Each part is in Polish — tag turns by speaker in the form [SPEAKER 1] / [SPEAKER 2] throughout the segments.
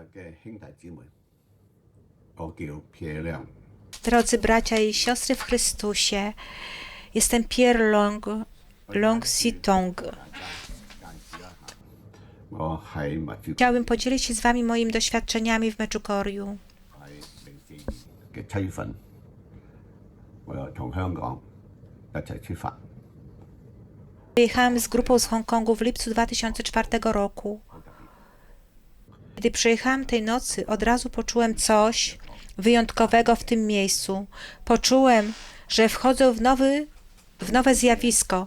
[SPEAKER 1] 嘅兄弟姊妹，我叫撇亮，
[SPEAKER 2] Drodzy bracia i siostry w Chrystusie, jestem Pierre Long, Long Sitong.
[SPEAKER 1] 我喺密珠
[SPEAKER 2] Chciałbym podzielić się z wami moimi doświadczeniami w Medjugorju.
[SPEAKER 1] 喺零四年嘅七月份，我又从香港一齐出发，
[SPEAKER 2] Wyjechałem z grupą z Hongkongu w lipcu 2004 roku. Gdy przyjechałem tej nocy, od razu poczułem coś wyjątkowego w tym miejscu. Poczułem, że wchodzę w, nowy, w nowe zjawisko.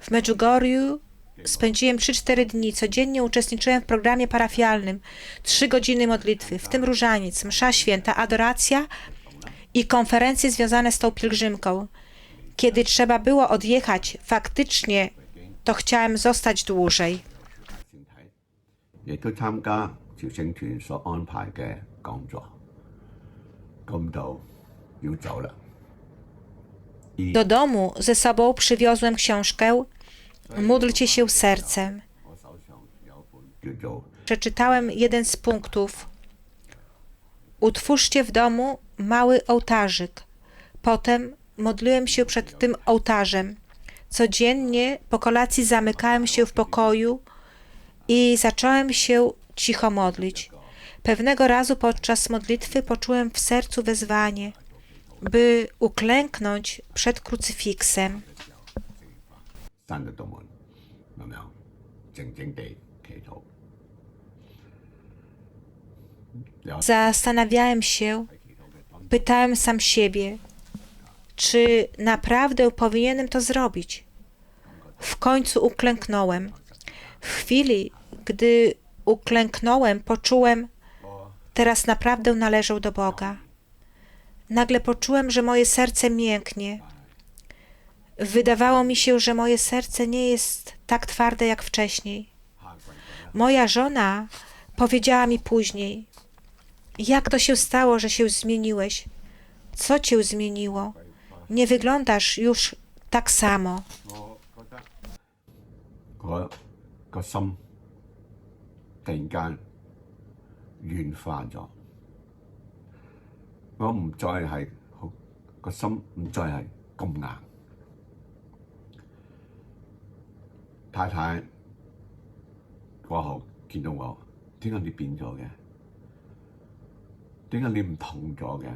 [SPEAKER 2] W Medjugorju spędziłem 3-4 dni. Codziennie uczestniczyłem w programie parafialnym. Trzy godziny modlitwy, w tym różaniec, msza święta, adoracja i konferencje związane z tą pielgrzymką. Kiedy trzeba było odjechać, faktycznie to chciałem zostać dłużej.
[SPEAKER 1] 先睇，亦都参加 朝圣团所安排嘅讲座。咁就要走啦。
[SPEAKER 2] Do domu ze sobą przywiozłem książkę Módlcie się sercem.
[SPEAKER 1] 我手上有一本叫做
[SPEAKER 2] Przeczytałem jeden z punktów. Utwórzcie w domu mały ołtarzyk. Potem modliłem się przed tym ołtarzem. Codziennie po kolacji zamykałem się w pokoju i zacząłem się cicho modlić. Pewnego razu podczas modlitwy poczułem w sercu wezwanie, by uklęknąć przed krucyfiksem. Zastanawiałem się, pytałem sam siebie, czy naprawdę powinienem to zrobić. W końcu uklęknąłem. W chwili, gdy uklęknąłem, poczułem, teraz naprawdę należę do Boga. Nagle poczułem, że moje serce mięknie. Wydawało mi się, że moje serce nie jest tak twarde jak wcześniej. Moja żona powiedziała mi później, jak to się stało, że się zmieniłeś? Co cię zmieniło? Nie wyglądasz już tak samo.
[SPEAKER 1] 突然間軟化咗，我唔再係好個心唔再係咁硬。太太過後見到我，點解你變咗嘅？點解你唔痛咗嘅？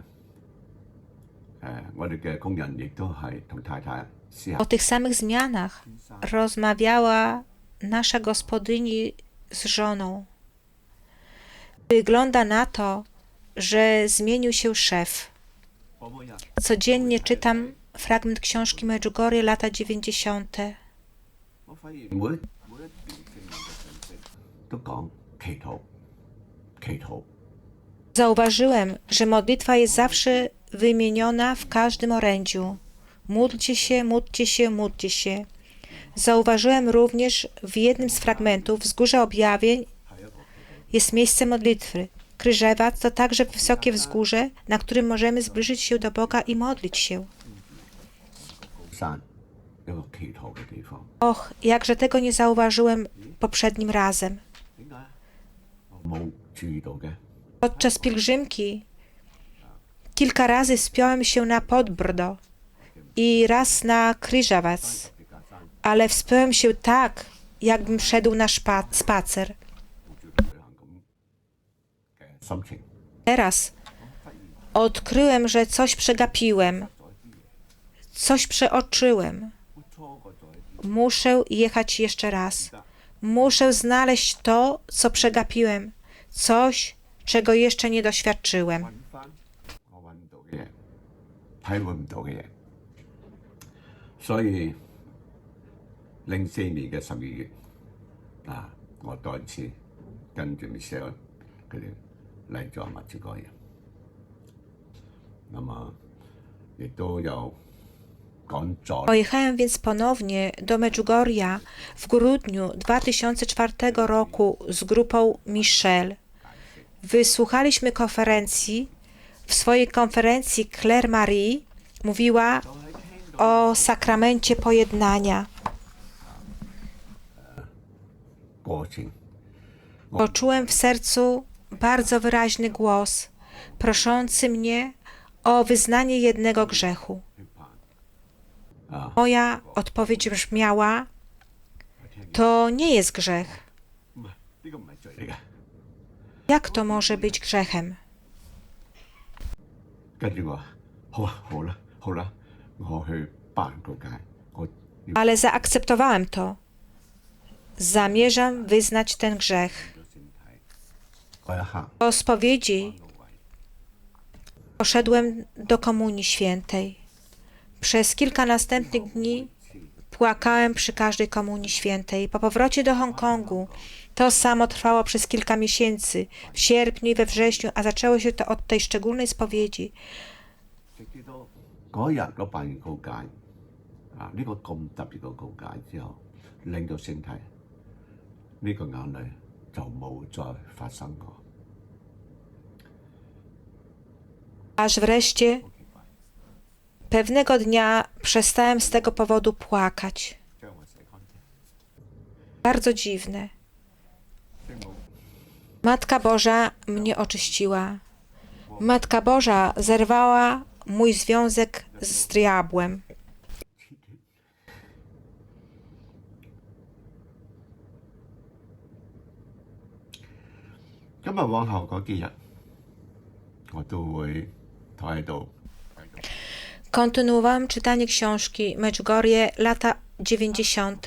[SPEAKER 1] 誒、我哋嘅工人亦都係同太太。
[SPEAKER 2] z żoną. Wygląda na to, że zmienił się szef. Codziennie czytam fragment książki Medjugorje lata 90. Zauważyłem, że modlitwa jest zawsze wymieniona w każdym orędziu. Módlcie się, módlcie się, módlcie się. Zauważyłem również w jednym z fragmentów wzgórza objawień jest miejsce modlitwy. Kryżewac to także wysokie wzgórze, na którym możemy zbliżyć się do Boga i modlić się. Och, jakże tego nie zauważyłem poprzednim razem. Podczas pielgrzymki kilka razy spiąłem się na Podbrdo i raz na Kryżawac ale wspiąłem się tak, jakbym szedł na szpa- spacer. Teraz odkryłem, że coś przegapiłem, coś przeoczyłem. Muszę jechać jeszcze raz. Muszę znaleźć to, co przegapiłem, coś, czego jeszcze nie doświadczyłem.
[SPEAKER 1] 닮은 零四年嘅十二月啊，我再次跟住 Michelle 佢哋嚟咗密珠哥人，咁啊，亦都有讲咗。
[SPEAKER 2] Pojechałem więc ponownie do Medjugorja w grudniu 2004 roku z grupą Michel. Wysłuchaliśmy konferencji. W swojej konferencji Claire Marie mówiła o sakramencie pojednania. Poczułem w sercu bardzo wyraźny głos proszący mnie o wyznanie jednego grzechu. Moja odpowiedź brzmiała: To nie jest grzech. Jak to może być grzechem? Ale zaakceptowałem to zamierzam wyznać ten grzech. Po spowiedzi poszedłem do Komunii Świętej. Przez kilka następnych dni płakałem przy każdej Komunii Świętej. Po powrocie do Hongkongu to samo trwało przez kilka miesięcy, w sierpniu i we wrześniu, a zaczęło się to od tej szczególnej spowiedzi.
[SPEAKER 1] 呢、个咁特别嘅告解之后，令到圣体呢、个眼泪就冇再发生过。
[SPEAKER 2] Aż wreszcie pewnego dnia przestałem z tego powodu płakać.
[SPEAKER 1] 将我洗干净，
[SPEAKER 2] Bardzo dziwne.
[SPEAKER 1] 圣母
[SPEAKER 2] Matka Boża mnie oczyściła. Matka Boża zerwała mój związek z diabłem.
[SPEAKER 1] 今日往后嗰几日，我都会坐喺度
[SPEAKER 2] Kontynuowałem czytanie książki Medjugorje lata 90.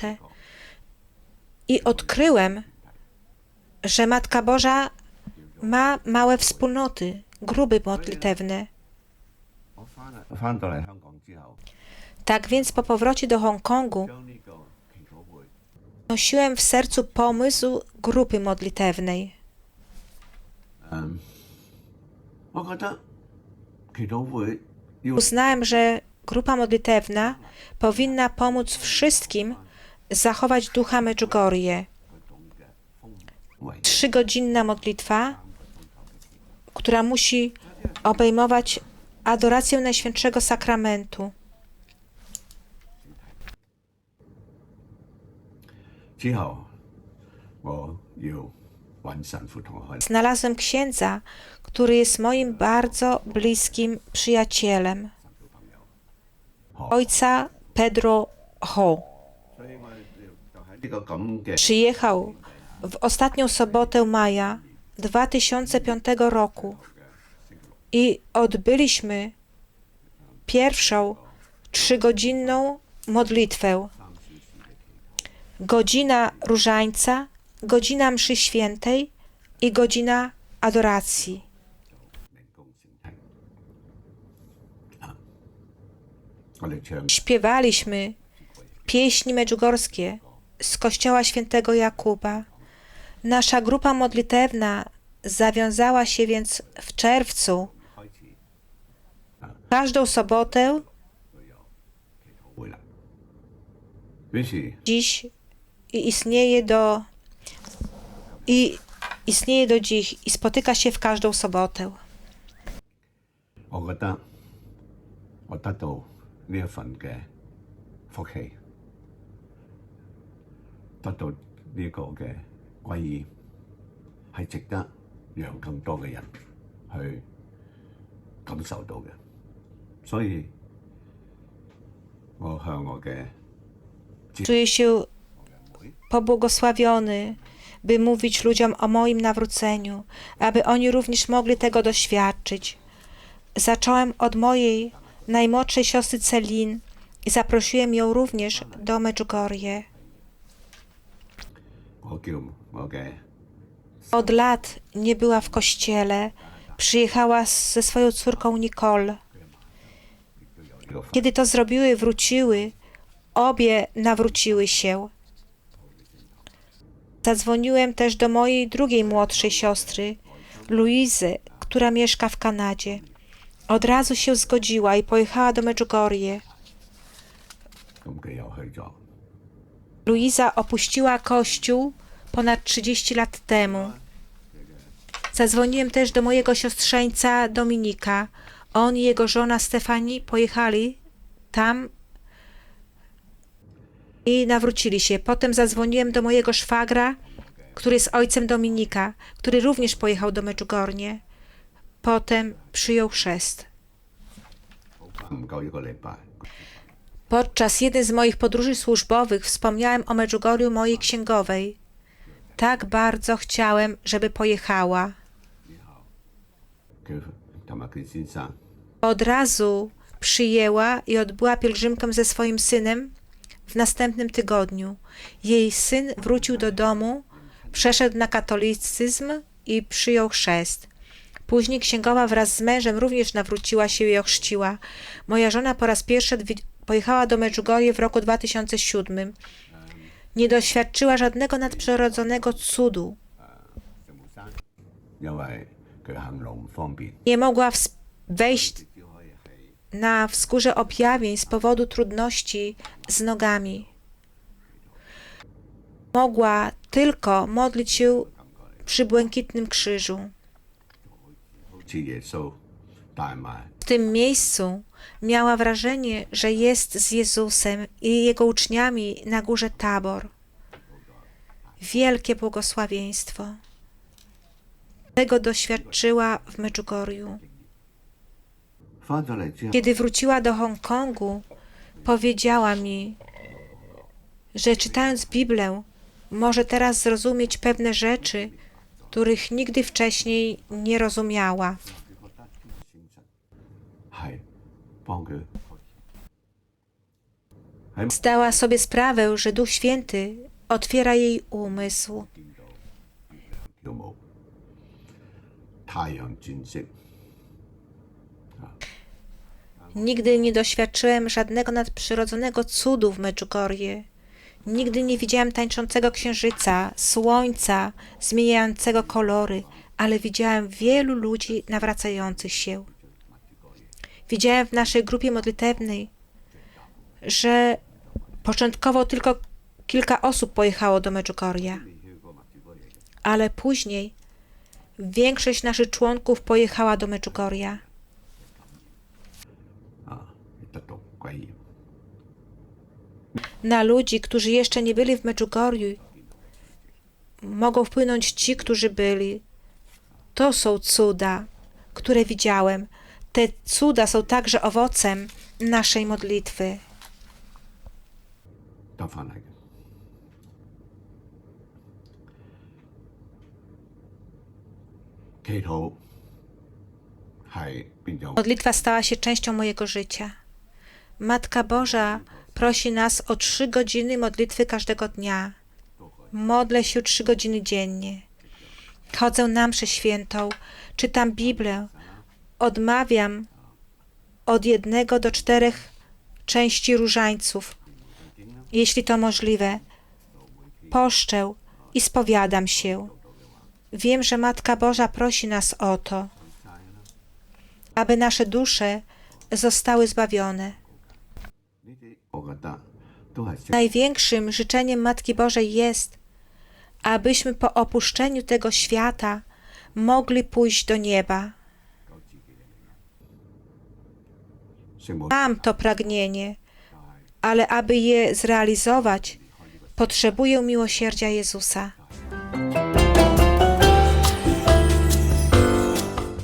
[SPEAKER 2] i odkryłem, że Matka Boża ma małe wspólnoty, grupy modlitewne.
[SPEAKER 1] 我翻嚟翻到嚟香港之后，
[SPEAKER 2] Tak więc po powrocie do Hongkongu
[SPEAKER 1] 将呢个祈祷会
[SPEAKER 2] nosiłem w sercu pomysł grupy modlitewnej.
[SPEAKER 1] No,
[SPEAKER 2] Uznałem, że grupa modlitewna powinna pomóc wszystkim zachować ducha Medjugorje. Trzygodzinna modlitwa, która musi obejmować adorację Najświętszego Sakramentu.
[SPEAKER 1] Cicho, bo you.
[SPEAKER 2] Znalazłem księdza, który jest moim bardzo bliskim przyjacielem. Ojca Pedro Ho. Przyjechał w ostatnią sobotę maja 2005 roku i odbyliśmy pierwszą trzygodzinną modlitwę. Godzina różańca godzina mszy świętej i godzina adoracji. Śpiewaliśmy pieśni medjugorskiej z kościoła świętego Jakuba. Nasza grupa modlitewna zawiązała się więc w czerwcu każdą sobotę dziś istnieje do i istnieje do dziś i spotyka się w każdą sobotę.
[SPEAKER 1] 我觉得我得到呢一份嘅福气，得到呢个嘅归依，系值得让更多嘅人去感受到嘅。所以，我向我嘅
[SPEAKER 2] Czuję się pobłogosławiony, by mówić ludziom o moim nawróceniu, aby oni również mogli tego doświadczyć. Zacząłem od mojej najmłodszej siostry Celin i zaprosiłem ją również do Medjugorje. Od lat nie była w kościele. Przyjechała ze swoją córką Nicole. Kiedy to zrobiły, wróciły. Obie nawróciły się. Zadzwoniłem też do mojej drugiej młodszej siostry, Luizy, która mieszka w Kanadzie. Od razu się zgodziła i pojechała do Medjugorje. Luiza opuściła kościół ponad 30 lat temu. Zadzwoniłem też do mojego siostrzeńca Dominika. On i jego żona Stefani pojechali tam i nawrócili się. Potem zadzwoniłem do mojego szwagra, który jest ojcem Dominika, który również pojechał do Meczugornie. Potem przyjął chrzest. Podczas jednej z moich podróży służbowych wspomniałem o Medjugorju mojej księgowej. Tak bardzo chciałem, żeby pojechała. Od razu przyjęła i odbyła pielgrzymkę ze swoim synem w następnym tygodniu jej syn wrócił do domu, przeszedł na katolicyzm i przyjął chrzest. Później księgowa wraz z mężem również nawróciła się i ochrzciła. Moja żona po raz pierwszy pojechała do Medjugorje w roku 2007. Nie doświadczyła żadnego nadprzyrodzonego cudu. Nie mogła wejść na wzgórze objawień z powodu trudności z nogami. Mogła tylko modlić się przy błękitnym krzyżu. W tym miejscu miała wrażenie, że jest z Jezusem i jego uczniami na górze Tabor. Wielkie błogosławieństwo. Tego doświadczyła w Meczugorju.
[SPEAKER 1] 翻咗嚟之后，
[SPEAKER 2] Kiedy wróciła do Hongkongu, powiedziała mi, że czytając Biblię, może teraz zrozumieć pewne rzeczy, których nigdy wcześniej nie rozumiała.
[SPEAKER 1] 系帮佢喺
[SPEAKER 2] Zdała sobie sprawę, że Duch Święty otwiera jej umysł.
[SPEAKER 1] 跳舞，太阳转色，
[SPEAKER 2] Nigdy nie doświadczyłem żadnego nadprzyrodzonego cudu w Medjugorje. Nigdy nie widziałem tańczącego księżyca, słońca, zmieniającego kolory, ale widziałem wielu ludzi nawracających się. Widziałem w naszej grupie modlitewnej, że początkowo tylko kilka osób pojechało do Medjugorja, ale później większość naszych członków pojechała do Medjugorja. na ludzi, którzy jeszcze nie byli w Meczugorju. Mogą wpłynąć ci, którzy byli. To są cuda, które widziałem. Te cuda są także owocem naszej modlitwy. Modlitwa stała się częścią mojego życia. Matka Boża prosi nas o trzy godziny modlitwy każdego dnia. Modlę się trzy godziny dziennie. Chodzę na mszę świętą, czytam Biblię, odmawiam od jednego do czterech części różańców, jeśli to możliwe. Poszczę i spowiadam się. Wiem, że Matka Boża prosi nas o to, aby nasze dusze zostały zbawione. Największym życzeniem Matki Bożej jest, abyśmy po opuszczeniu tego świata mogli pójść do nieba. Mam to pragnienie, ale aby je zrealizować, potrzebuję miłosierdzia Jezusa.